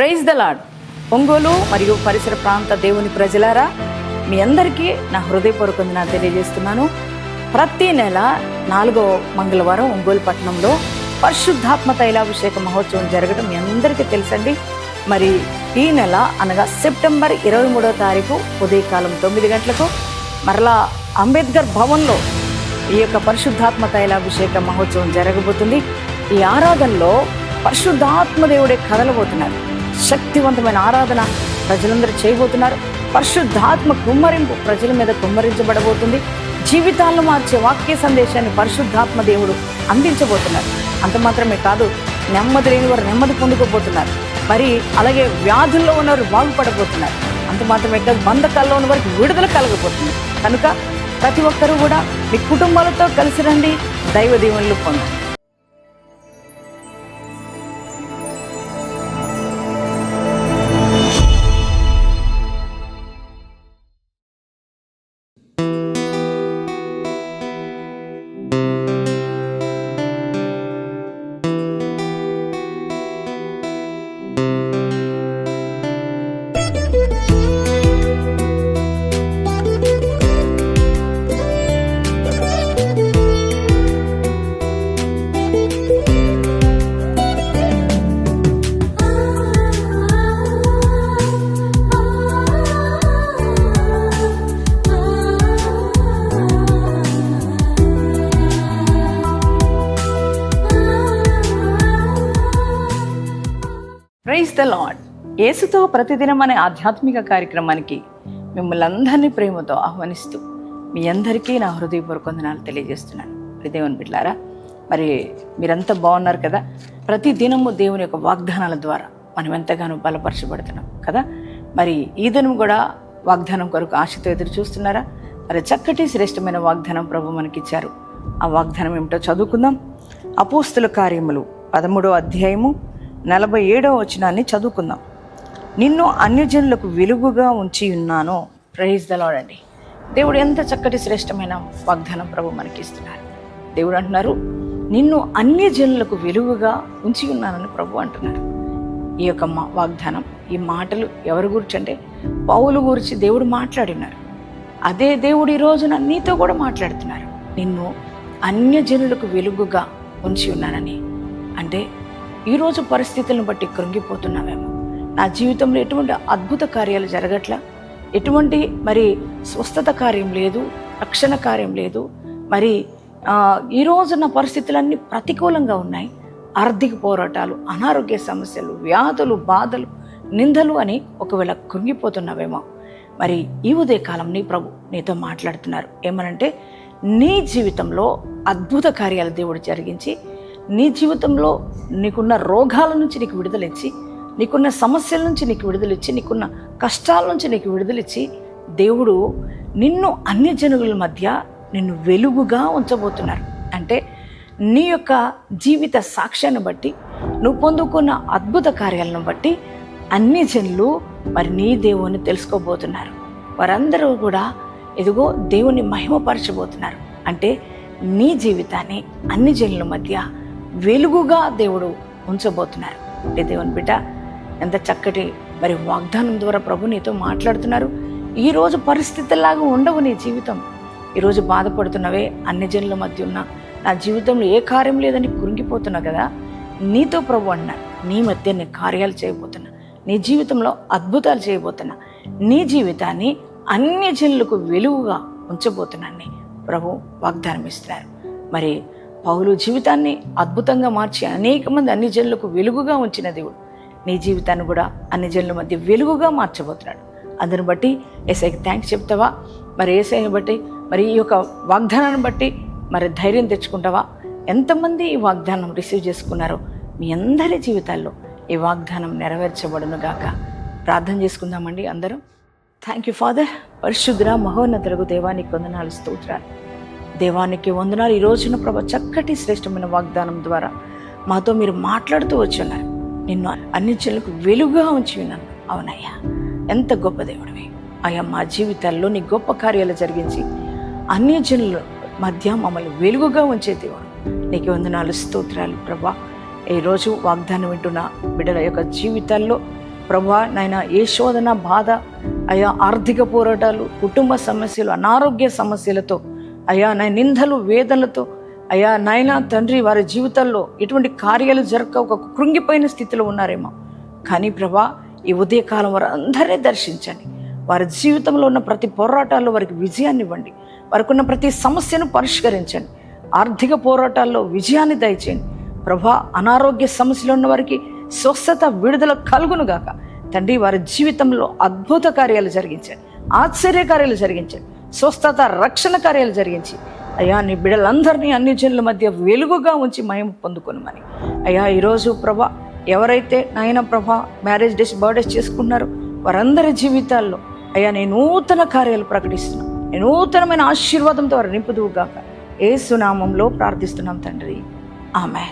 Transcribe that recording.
Praise the lord Ongole మరియు పరిసర ప్రాంత దేవుని ప్రజలారా మీ అందరికీ నా హృదయపూర్వక నా తెలియజేస్తున్నాను. ప్రతి నెల నాలుగో మంగళవారం ఒంగోలు పట్టణంలో పరిశుద్ధాత్మ తైలాభిషేక మహోత్సవం జరగడం మీ అందరికీ తెలుసండి. మరి ఈ నెల అనగా సెప్టెంబర్ ఇరవై మూడో తారీఖు ఉదయకాలం తొమ్మిది గంటలకు మరలా అంబేద్కర్ భవన్లో ఈ యొక్క పరిశుద్ధాత్మ తైలాభిషేక మహోత్సవం జరగబోతుంది. ఈ ఆరాధనలో పరిశుద్ధాత్మ దేవుడే కదలబోతున్నారు. శక్తివంతమైన ఆరాధన ప్రజలందరూ చేయబోతున్నారు. పరిశుద్ధాత్మ కుమ్మరింపు ప్రజల మీద కుమ్మరించబడబోతుంది. జీవితాలను మార్చే వాక్య సందేశాన్ని పరిశుద్ధాత్మ దేవుడు అందించబోతున్నారు. అంత మాత్రమే కాదు నెమ్మది లేని వారు నెమ్మది పొందుకోబోతున్నారు. మరి అలాగే వ్యాధుల్లో ఉన్నవారు బాగుపడబోతున్నారు. అంత మాత్రమే కాదు బంధకాల్లో ఉన్న వారికి విడుదల కలగబోతుంది. కనుక ప్రతి ఒక్కరూ కూడా మీ కుటుంబాలతో కలిసి రండి దైవ దీవెనలు పొందండి. ద లాడ్ యేసుతో ప్రతిదినం అనే ఆధ్యాత్మిక కార్యక్రమానికి మిమ్మల్ని అందరినీ ప్రేమతో ఆహ్వానిస్తూ మీ అందరికీ నా హృదయపూర్వక వందనాలు తెలియజేస్తున్నాను. దేవుని బిడ్డారా మరి మీరంతా బాగున్నారు కదా? ప్రతి దినము దేవుని యొక్క వాగ్దానాల ద్వారా మనం ఎంతగానో బలపరచబడుతున్నాం కదా? మరి ఈ దినం కూడా వాగ్దానం కొరకు ఆశతో ఎదురు చూస్తున్నారా? మరి చక్కటి శ్రేష్టమైన వాగ్దానం ప్రభు మనకిచ్చారు. ఆ వాగ్దానం ఏమిటో చదువుకుందాం. అపోస్తుల కార్యములు పదమూడో అధ్యాయము నలభై ఏడవ వచనాన్ని చదువుకుందాం. నిన్ను అన్యజనులకు వెలుగుగా ఉంచి ఉన్నాను. ప్రైజ్ దలాడండి దేవుడు ఎంత చక్కటి శ్రేష్టమైన వాగ్దానం ప్రభు మనకి ఇస్తున్నారు దేవుడు అంటున్నారు నిన్ను అన్యజనులకు వెలుగుగా ఉంచి ఉన్నానని ప్రభు అంటున్నారు. ఈ యొక్క మా వాగ్దానం ఈ మాటలు ఎవరి గురించి అంటే పౌలు గురించి దేవుడు మాట్లాడినారు. అదే దేవుడు ఈ రోజున నీతో కూడా మాట్లాడుతున్నారు. నిన్ను అన్యజనులకు వెలుగుగా ఉంచి ఉన్నానని. అంటే ఈరోజు పరిస్థితులను బట్టి కృంగిపోతున్నామేమో నా జీవితంలో ఎటువంటి అద్భుత కార్యాలు జరగట్లా? ఎటువంటి మరి స్వస్థత కార్యం లేదు రక్షణ కార్యం లేదు. మరి ఆ, ఈరోజు నా పరిస్థితులన్నీ ప్రతికూలంగా ఉన్నాయి. ఆర్థిక పోరాటాలు అనారోగ్య సమస్యలు వ్యాధులు బాధలు నిందలు అని ఒకవేళ కృంగిపోతున్నావేమో. మరి ఈ ఉదయకాలం నీ ప్రభు నీతో మాట్లాడుతున్నారు. ఏమనంటే నీ జీవితంలో అద్భుత కార్యాలు దేవుడు జరిగించి నీ జీవితంలో నీకున్న రోగాల నుంచి నీకు విడుదలిచ్చి నీకున్న సమస్యల నుంచి నీకు విడుదలిచ్చి నీకున్న కష్టాల నుంచి నీకు విడుదలిచ్చి దేవుడు నిన్ను అన్య జనుల మధ్య నిన్ను వెలుగుగా ఉంచబోతున్నారు. అంటే నీ యొక్క జీవిత సాక్ష్యాన్ని బట్టి నువ్వు పొందుకున్న అద్భుత కార్యాలను బట్టి అన్ని జనులు మరి నీ దేవుని తెలుసుకోబోతున్నారు. వారందరూ కూడా ఇదిగో దేవుని మహిమపరచబోతున్నారు. అంటే నీ జీవితాన్ని అన్ని జనుల మధ్య వెలుగుగా దేవుడు ఉంచబోతున్నారు. అంటే దేవుని బిడ్డ ఎంత చక్కటి మరి వాగ్దానం ద్వారా ప్రభు నీతో మాట్లాడుతున్నారు. ఈరోజు పరిస్థితుల్లాగా ఉండవు నీ జీవితం. ఈరోజు బాధపడుతున్నవే అన్ని జనుల మధ్య ఉన్న నా జీవితంలో ఏ కార్యం లేదని కురింగిపోతున్నా కదా? నీతో ప్రభు అన్నారు నీ మధ్య నీ కార్యాలు చేయబోతున్నా. నీ జీవితంలో అద్భుతాలు చేయబోతున్నా. నీ జీవితాన్ని అన్ని జనులకు వెలుగుగా ఉంచబోతున్నాన్ని ప్రభు వాగ్దానం ఇస్తున్నారు మరి పౌలు జీవితాన్ని అద్భుతంగా మార్చి అనేక మంది అన్ని జనులకు వెలుగుగా ఉంచిన దేవుడు. నీ జీవితాన్ని కూడా అన్ని జనుల మధ్య వెలుగుగా మార్చబోతున్నాడు. అందుని బట్టి ఏసైకి థ్యాంక్స్ చెప్తావా? మరి ఏసైని బట్టి మరి ఈ యొక్క వాగ్దానాన్ని బట్టి మరి ధైర్యం తెచ్చుకుంటావా? ఎంతమంది ఈ వాగ్దానం రిసీవ్ చేసుకున్నారో మీ అందరి జీవితాల్లో ఈ వాగ్దానం నెరవేర్చబడును గాక. ప్రార్థన చేసుకుందామండి అందరూ. థ్యాంక్ యూ ఫాదర్ పరిశుద్ర మహోన్నతులకు దేవానికి కొందనాలు స్తోత్రాలు. దేవానికి వందనాలు. ఈ రోజున ప్రభా చక్కటి శ్రేష్టమైన వాగ్దానం ద్వారా మాతో మీరు మాట్లాడుతూ వచ్చున్నారు. నిన్ను అన్ని చెల్లకు వెలుగుగా ఉంచి విన్నాను అవునయ్యా ఎంత గొప్ప దేవుడివి. అయ్యా మా జీవితాల్లో నీ గొప్ప కార్యాలు జరిగించి అన్ని జనుల మధ్య మమ్మల్ని వెలుగుగా ఉంచే దేవుడు. నీకు వందనాలు స్తోత్రాలు ప్రభా. ఈరోజు వాగ్దానం వింటున్న బిడ్డల యొక్క జీవితాల్లో ప్రభా నాయన ఏ శోధన బాధ అయా ఆర్థిక పోరాటాలు కుటుంబ సమస్యలు అనారోగ్య సమస్యలతో అయా నా నిందలు వేదనలతో అయా నాయన తండ్రి వారి జీవితాల్లో ఎటువంటి కార్యాలు జరగక ఒక కృంగిపోయిన స్థితిలో ఉన్నారేమో. కానీ ప్రభా ఈ ఉదయకాలం వారు అందరినీ దర్శించండి. వారి జీవితంలో ఉన్న ప్రతి పోరాటాల్లో వారికి విజయాన్ని ఇవ్వండి. వారికి ఉన్న ప్రతి సమస్యను పరిష్కరించండి. ఆర్థిక పోరాటాల్లో విజయాన్ని దయచేయండి. ప్రభా అనారోగ్య సమస్యలు ఉన్న వారికి స్వస్థత విడుదల కలుగును గాక. తండ్రి వారి జీవితంలో అద్భుత కార్యాలు జరిగించండి ఆశ్చర్య కార్యాలు జరిగించండి స్వస్థత రక్షణ కార్యాలు జరిగించి అయ్యా నీ బిడ్డలందరినీ అన్ని జనుల మధ్య వెలుగుగా ఉంచి మహిమ పొందుకొనమని. అయ్యా ఈరోజు ప్రభా ఎవరైతే నాయన ప్రభా మ్యారేజ్ డేస్ బర్త్డేస్ చేసుకున్నారో వారందరి జీవితాల్లో అయ్యా నేను నూతన కార్యాలు ప్రకటిస్తున్నాను నేను నూతనమైన ఆశీర్వాదంతో వారు నింపుదువుగాక. ఏ సునామంలో ప్రార్థిస్తున్నాం తండ్రి. ఆమె